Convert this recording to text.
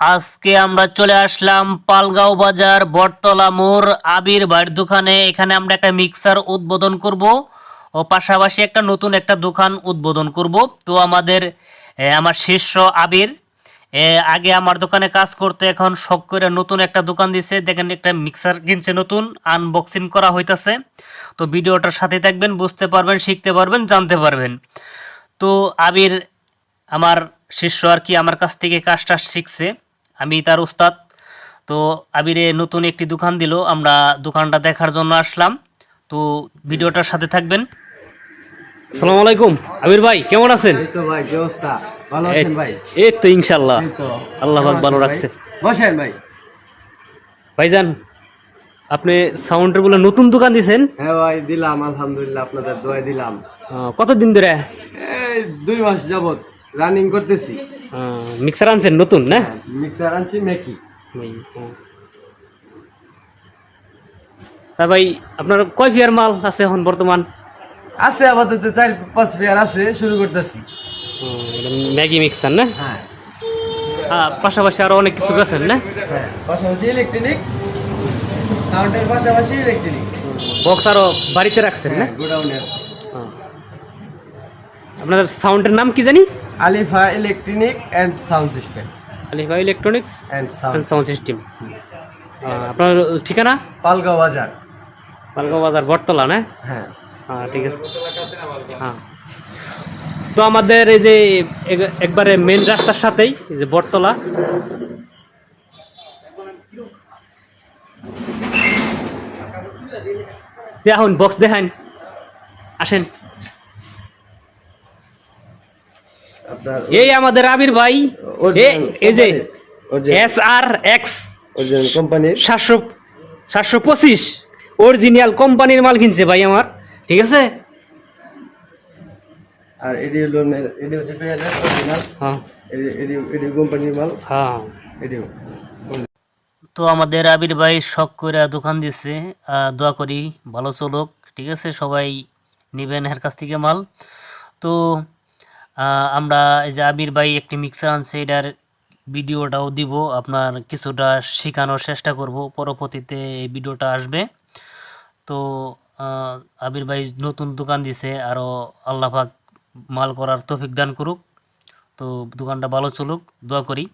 আজকে আমরা চলে আসলাম পালগাঁও বাজার বটতলা মোড় আবির বাড়ির দোকানে। এখানে আমরা একটা মিক্সার উদ্বোধন করব ও পাশাপাশি একটা নতুন একটা দোকান উদ্বোধন করব। তো আমাদের আমার শিষ্য আবির আগে আমার দোকানে কাজ করতে এখন শখ করে নতুন একটা দোকান দিছে। দেখেন একটা মিক্সার কিনছে নতুন আনবক্সিং করা হইতাছে। তো ভিডিওটার সাথে থাকবেন, বুঝতে পারবেন, শিখতে পারবেন, জানতে পারবেন। তো আবির, আমার শিষ্য আর কি আমার কাছ থেকে কাজটা শিখছে। আমি তার উস্তাদ। তো আবিরে নতুন একটি দোকান দিল আমরা দোকানটা দেখার জন্য আসলাম। তো ভিডিওটার সাথে থাকবেন। আসসালামু আলাইকুম। আবির ভাই কেমন আছেন? এই তো ভাই কি অবস্থা? ভালো আছেন ভাই? এই তো ইনশাল্লাহ আল্লাহ পাক ভালো রাখছে। বসেন ভাই। ভাইজান আপনি সাউন্ডের বলে নতুন দোকান দিছেন? হ্যাঁ ভাই দিলাম আলহামদুলিল্লাহ আপনাদের দোয়া দিলাম। কতদিন ধরে? এই দুই মাস যাবত রানিং করতেছি। মিক্সার আনছেন নতুন না? হ্যাঁ, মিক্সার আনছি মেকি তা ভাই আপনার কয় ফিয়ার মাল আছে এখন বর্তমান? আছে আপাতত চার পাঁচ পেয়ার আছে শুরু করতেছি। ম্যাগি মিক্সার না? হ্যাঁ। আহ, পাশাপাশি আরও অনেক কিছু আছেন না? হ্যাঁ পাশাপাশি ইলেকট্রনিক সাউন্ডের পাশাপাশি ইলেকট্রনিক বক্স আরও বাড়িতে রাখছেন না? হ্যাঁ গোডাউনে আছে। আপনাদের সাউন্ডের নাম কি জানি? Alifa electronic and sound system. Alifa electronics and sound. Sound system. আপনার ঠিকানা? পালগাঁও বাজার। পালগাঁও বাজার বটতলা না? হ্যাঁ। হ্যাঁ ঠিক আছে। হ্যাঁ। তো আমাদের এই যে এক- একবারে মেন রাস্তার সাথেই এই যে বটতলা। দেখুন বক্স দেখান। আসেন আপনার এই আমাদের আবির ভাই এই যে এস আর এক্স অরিজিনাল কোম্পানির। সাতশো সাতশো পঁচিশ অরিজিনাল কোম্পানির মাল কিনছে ভাই আমার ঠিক আছে? আর এডি হলো এডি হচ্ছে অরিজিনাল হ্যাঁ। এডি এডি এডি কোম্পানির মাল। হ্যাঁ। তো আমাদের আবির ভাই শখ করে দোকান দিছে দোয়া করি ভালো চলুক ঠিক আছে? সবাই নেবেন এর কাছ থেকে মাল। তো আমরা এই যে আবির ভাই একটি মিক্সার আনছে, এটার ভিডিওটাও দিব। আপনার কিছুটা শেখানোর চেষ্টা করব, পরবর্তীতে এই ভিডিওটা আসবে। তো আবির ভাই নতুন দোকান দিছে আরও আল্লাহাক মাল করার তফিক দান করুক। তো, দোকানটা ভালো চলুক, দোয়া করি।